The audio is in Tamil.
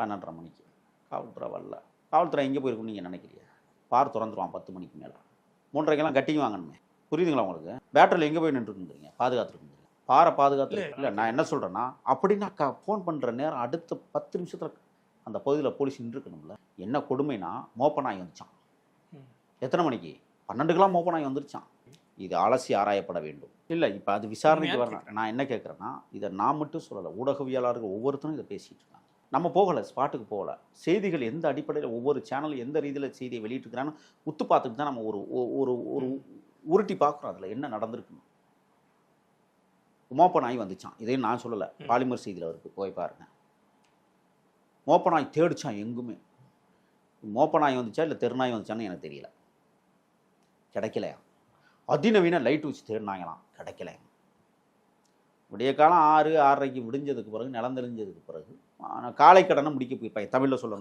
பன்னெண்டரை மணிக்கு. காவல்துறை வரல. காவல்துறை எங்கே போயிருக்குன்னு நீங்கள் நினைக்கிறீங்க பார் திறந்துருவான் பத்து மணிக்கு மேலே. மூன்றரைக்கெல்லாம் கட்டிங் வாங்கணுமே. புரியுதுங்களா உங்களுக்கு? பேட்டரியில் எங்கே போய் நின்றுருக்குறீங்க பாதுகாத்துருக்குறீங்க பாறை பாதுகாத்து இல்லை நான் என்ன சொல்கிறேன்னா அப்படின்னா க ஃபோன் பண்ணுற நேரம் அடுத்த பத்து நிமிஷத்தில் அந்த பகுதியில் போலீஸ் நின்றுக்கணும்ல. என்ன கொடுமைனா மோப்ப நாய் வந்துச்சான். எத்தனை மணிக்கு? பன்னெண்டுக்கெல்லாம் மோப்ப நாய் வந்துருச்சான். இது அலசி ஆராயப்பட வேண்டும். இல்லை இப்போ அது விசாரணைக்கு வரணும் நான் என்ன கேட்குறேன்னா இதை நான் மட்டும் சொல்லலை. ஊடகவியலாளர்கள் ஒவ்வொருத்தரும் இதை பேசிகிட்டு இருக்காங்க. நம்ம போகலை ஸ்பாட்டுக்கு போகலை. செய்திகள் எந்த அடிப்படையில் ஒவ்வொரு சேனல் எந்த ரீதியில் செய்தியை வெளியிட்டிருக்கிறான்னு உத்து பார்த்துட்டு தான் நம்ம ஒரு ஒரு ஒரு உருட்டி பார்க்குறோம். அதில் என்ன நடந்திருக்குன்னு. மோப்ப நாய் வந்துச்சான். இதையும் நான் சொல்லலை. பாலிமர் செய்தியில் இருக்கு போய் பாருங்க. மோப்ப நாய் தேடிச்சான் எங்குமே. மோப்ப நாய் வந்துச்சா இல்லை தெருநாய் வந்துச்சான்னு எனக்கு தெரியல. கிடைக்கலையா? அதிநவீன லைட் வச்சு தேடினாங்களாம். கிடைக்கலையா? விடிய காலம் ஆறு ஆறரைக்கு விடிஞ்சதுக்கு பிறகு நிலம் தெரிஞ்சதுக்கு பிறகு காலை கடனை முடிக்க போய் தமிழில் சொல்லணும்